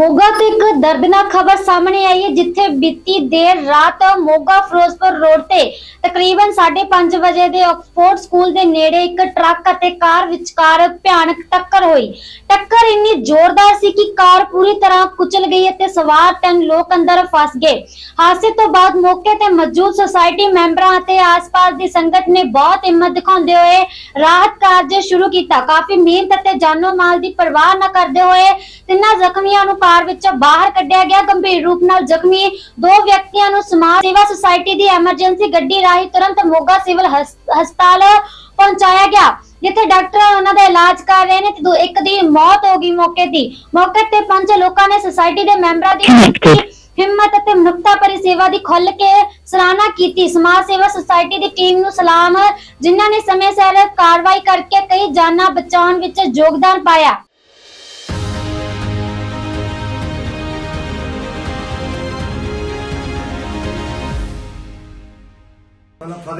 ਮੋਗਾ ਤੋਂ ਇੱਕ ਦਰਦਨਾਕ ਖਬਰ ਸਾਹਮਣੇ ਆਈ ਹੈ, ਜਿੱਥੇ ਬੀਤੀ ਦੇਰ ਰਾਤ ਮੋਗਾ ਫਿਰੋਜ਼ਪੁਰ ਰੋਡ ਤੇ ਤਕਰੀਬਨ 5:30 ਵਜੇ ਦੇ ਆਕਸਫੋਰਡ ਸਕੂਲ ਦੇ ਨੇੜੇ ਇੱਕ ਟਰੱਕ ਅਤੇ ਕਾਰ ਵਿਚਕਾਰ ਭਿਆਨਕ ਟੱਕਰ ਹੋਈ। ਟੱਕਰ ਇੰਨੀ ਜ਼ੋਰਦਾਰ ਸੀ ਕਿ ਕਾਰ ਪੂਰੀ ਤਰ੍ਹਾਂ ਕੁਚਲ ਗਈ ਅਤੇ ਸਵਾਰ ਤਿੰਨ ਲੋਕ ਅੰਦਰ ਫਸ ਗਏ। ਹਾਦਸੇ ਤੋਂ ਬਾਅਦ ਮੌਕੇ ਤੇ ਮੌਜੂਦ ਸੁਸਾਇਟੀ ਮੈਂਬਰਾਂ ਅਤੇ ਆਸ-ਪਾਸ ਦੀ ਸੰਗਤ ਨੇ ਬਹੁਤ ਹਿੰਮਤ ਦਿਖਾਉਂਦੇ ਹੋਏ ਰਾਹਤ ਕਾਰਜ ਸ਼ੁਰੂ ਕੀਤਾ। ਕਾਫੀ ਮਿਹਨਤ ਅਤੇ ਜਾਨੋ ਮਾਲ ਦੀ ਪਰਵਾਹ ਨਾ ਕਰਦੇ ਹੋਏ ਤਿੰਨਾਂ ਜ਼ਖਮੀਆਂ ਨੂੰ ਕਾਰ ਵਿੱਚੋਂ ਬਾਹਰ ਕੱਢਿਆ ਗਿਆ। ਗੰਭੀਰ ਰੂਪ ਨਾਲ ਜ਼ਖਮੀ ਦੋ ਵਿਅਕਤੀਆਂ ਨੂੰ ਸਮਾਜ ਸੇਵਾ ਸੁਸਾਇਟੀ ਦੀ ਐਮਰਜੈਂਸੀ ਗੱਡੀ ਰਾਹੀਂ ਤੁਰੰਤ ਮੋਗਾ ਸਿਵਲ ਹਸ- ਹਸਪਤਾਲ ਪਹੁੰਚਾਇਆ ਗਿਆ ਜਿੱਥੇ ਡਾਕਟਰ ਉਹਨਾਂ ਦਾ ਇਲਾਜ ਕਰ ਰਹੇ ਨੇ। ਤੇ ਦੋ ਇੱਕ ਦੀ ਮੌਤ ਹੋ ਗਈ ਮੌਕੇ ਦੀ। ਮੌਕੇ ਤੇ ਪੰਜ ਲੋਕਾਂ ਨੇ ਸੁਸਾਇਟੀ ਦੇ ਮੈਂਬਰਾਂ ਦੀ ਹਿੰਮਤ ਅਤੇ ਮਨੁੱਖਤਾ ਭਰੀ ਸੇਵਾ ਦੀ ਖੁੱਲ ਕੇ ਸਰਾਹਨਾ ਕੀਤੀ। ਸਮਾਜ ਸੇਵਾ ਸੁਸਾਇਟੀ ਦੀ ਟੀਮ ਨੂੰ ਸਲਾਮ ਜਿਨ੍ਹਾਂ ਨੇ ਸਮੇਂ ਸਿਰ ਕਾਰਵਾਈ ਕਰਕੇ ਕਈ ਜਾਨਾਂ ਬਚਾਉਣ ਵਿੱਚ ਯੋਗਦਾਨ ਪਾਇਆ।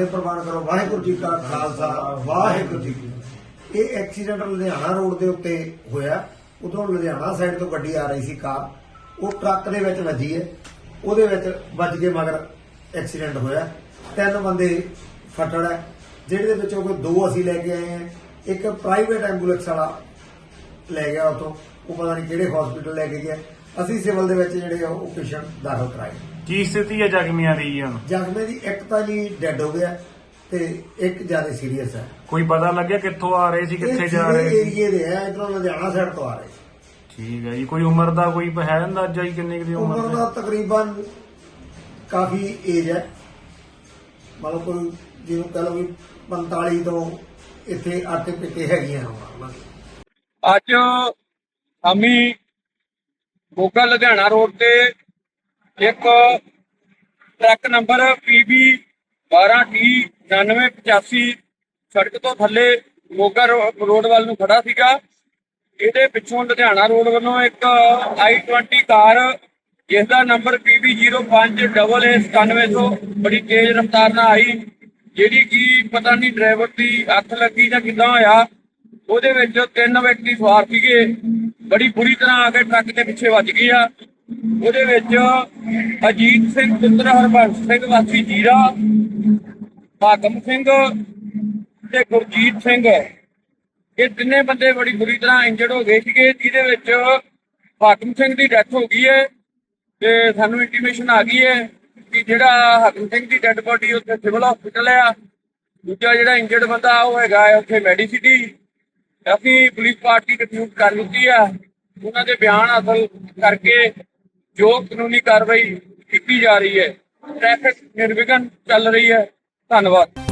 ਪਹਿਲਾਂ ਪ੍ਰਵਾਨ ਕਰੋ, ਵਾਹਿਗੁਰੂ ਜੀ ਕਾ ਖਾਲਸਾ, ਵਾਹਿਗੁਰੂ ਜੀ ਕੀ ਇਹ ਐਕਸੀਡੈਂਟ ਲੁਧਿਆਣਾ ਰੋਡ ਦੇ ਉੱਤੇ ਹੋਇਆ। ਉਧਰੋਂ ਲੁਧਿਆਣਾ ਸਾਈਡ ਤੋਂ ਗੱਡੀ ਆ ਰਹੀ ਸੀ ਕਾਰ। ਉਹ ਟਰੱਕ ਦੇ ਵਿੱਚ ਵੱਜੀ ਹੈ। ਉਹਦੇ ਵਿੱਚ ਵੱਜ ਕੇ ਮਗਰ ਐਕਸੀਡੈਂਟ ਹੋਇਆ। ਤਿੰਨ ਬੰਦੇ ਫਟੜ ਹੈ। ਜਿਹੜੇ ਵਿੱਚੋਂ ਕੋਈ ਦੋ ਅਸੀਂ ਲੈ ਕੇ ਆਏ ਹਾਂ। ਇੱਕ ਪ੍ਰਾਈਵੇਟ ਐਂਬੂਲੈਂਸ ਵਾਲਾ ਲੈ ਗਿਆ ਉਤੋਂ ਉਹ ਪਤਾ ਨਹੀਂ ਕਿਹੜੇ ਹਸਪੀਟਲ ਲੈ ਕੇ ਗਿਆ। ਅਸੀਂ ਸਿਵਲ ਦੇ ਵਿੱਚ ਜਿਹੜੇ ਆ, ਉਹ ਪੇਸ਼ੈਂਟ ਦਾਖਲ ਕਰਾਏ। ਕੀ ਸਥਿਤੀ ਹੈ ਜ਼ਖਮੀਆਂ ਦੀ ਜੀ ਹੁਣ? ਜ਼ਖਮੇ ਦੀ ਇੱਕ ਤਾਂ ਜੀ ਡੈੱਡ ਹੋ ਗਿਆ ਤੇ ਇੱਕ ਜ਼ਿਆਦਾ ਸੀਰੀਅਸ ਹੈ। ਕੋਈ ਪਤਾ ਲੱਗਿਆ ਕਿੱਥੋਂ ਆ ਰਹੇ ਸੀ ਕਿੱਥੇ ਜਾ ਰਹੇ ਸੀ? ਏਰੀਏ ਦੇ ਆ ਇਧਰੋਂ ਲੁਧਿਆਣਾ ਸਾਈਡ ਤੋਂ ਆ ਰਹੇ ਠੀਕ ਹੈ ਜੀ ਕੋਈ ਉਮਰ ਦਾ ਕੋਈ ਹੈ ਅੰਦਾਜ਼ਾ ਜੀ ਕਿੰਨੀ ਕੁ ਦੀ ਉਮਰ ਉਮਰ ਦਾ? ਹੈ ਤਕਰੀਬਨ ਕਾਫੀ ਏਜ ਹੈ। ਮਤਲਬ ਕੋਈ ਜਿਹਨੂੰ ਕਹ ਲਓ ਵੀ 45 ਤੋਂ ਇੱਥੇ ਆਟੇ ਪਿੱਟੇ ਹੈਗੀਆਂ ਦੀਆਂ। ਅੱਜ ਅਮੀ ਮੋਗਾ ਲੁਧਿਆਣਾ ਰੋਡ ਤੇ ਇੱਕ ਟਰੱਕ ਨੰਬਰ PB 12T 9985 ਸੜਕ ਤੋਂ ਥੱਲੇ ਮੋਗਾ ਰੋ- ਰੋਡ ਵੱਲ ਨੂੰ ਖੜਾ ਸੀਗਾ। ਇਹਦੇ ਪਿੱਛੋਂ ਲੁਧਿਆਣਾ ਰੋਡ ਵੱਲੋਂ ਇੱਕ i20 ਕਾਰ ਜਿਸ ਦਾ ਨੰਬਰ PB 05AA9700 ਬੜੀ ਤੇਜ਼ ਰਫ਼ਤਾਰ ਨਾਲ ਆਈ, ਜਿਹੜੀ ਕਿ ਪਤਾ ਨਹੀਂ ਡਰਾਈਵਰ ਦੀ ਅੱਖ ਲੱਗੀ ਜਾਂ ਕਿੱਦਾਂ ਹੋਇਆ। ਉਹਦੇ ਵਿੱਚ ਤਿੰਨ ਵਿਅਕਤੀ ਸਵਾਰ ਸੀਗੇ। ਬੜੀ ਬੁਰੀ ਤਰ੍ਹਾਂ ਆ ਕੇ ਟਰੱਕ ਦੇ ਪਿੱਛੇ ਵੱਜ ਗਈ ਆ। ਉਹਦੇ ਵਿੱਚ ਅਜੀਤ ਸਿੰਘ ਪੁੱਤਰ ਹਰਬੰਸ ਸਿੰਘ, ਵਾਸੀ ਜੀਰਾ, ਭਾਗਮ ਸਿੰਘ ਤੇ ਗੁਰਜੀਤ ਸਿੰਘ। ਇਹ ਤਿੰਨੇ ਬੰਦੇ ਬੜੀ ਬੁਰੀ ਤਰ੍ਹਾਂ ਇੰਜਰਡ ਹੋ ਗਏ ਸੀਗੇ, ਜਿਹਦੇ ਵਿੱਚ ਹਾਕਮ ਸਿੰਘ ਦੀ ਡੈਥ ਹੋ ਗਈ ਹੈ ਤੇ ਸਾਨੂੰ ਇੰਟੀਮੇਸ਼ਨ ਆ ਗਈ ਹੈ ਕਿ ਜਿਹੜਾ ਹਾਕਮ ਸਿੰਘ ਦੀ ਡੈੱਡ ਬੋਡੀ ਉੱਥੇ ਸਿਵਲ ਹਸਪੀਟਲ ਆ। ਦੂਜਾ ਜਿਹੜਾ ਇੰਜਰਡ ਬੰਦਾ, ਉਹ ਹੈਗਾ ਹੈ ਉੱਥੇ ਮੈਡੀਸਿਟੀ ਅਸੀਂ ਪੁਲਿਸ ਪਾਰਟੀ ਡਿਪਿਊਟ ਕਰ ਲਿੱਤੀ ਆ। ਉਹਨਾਂ ਦੇ ਬਿਆਨ ਹਾਸਲ ਕਰਕੇ ਜੋ ਕਾਨੂੰਨੀ ਕਾਰਵਾਈ ਕੀਤੀ ਜਾ ਰਹੀ ਹੈ ਟ੍ਰੈਫਿਕ ਨਿਰਵਿਘਨ ਚੱਲ ਰਹੀ ਹੈ। ਧੰਨਵਾਦ।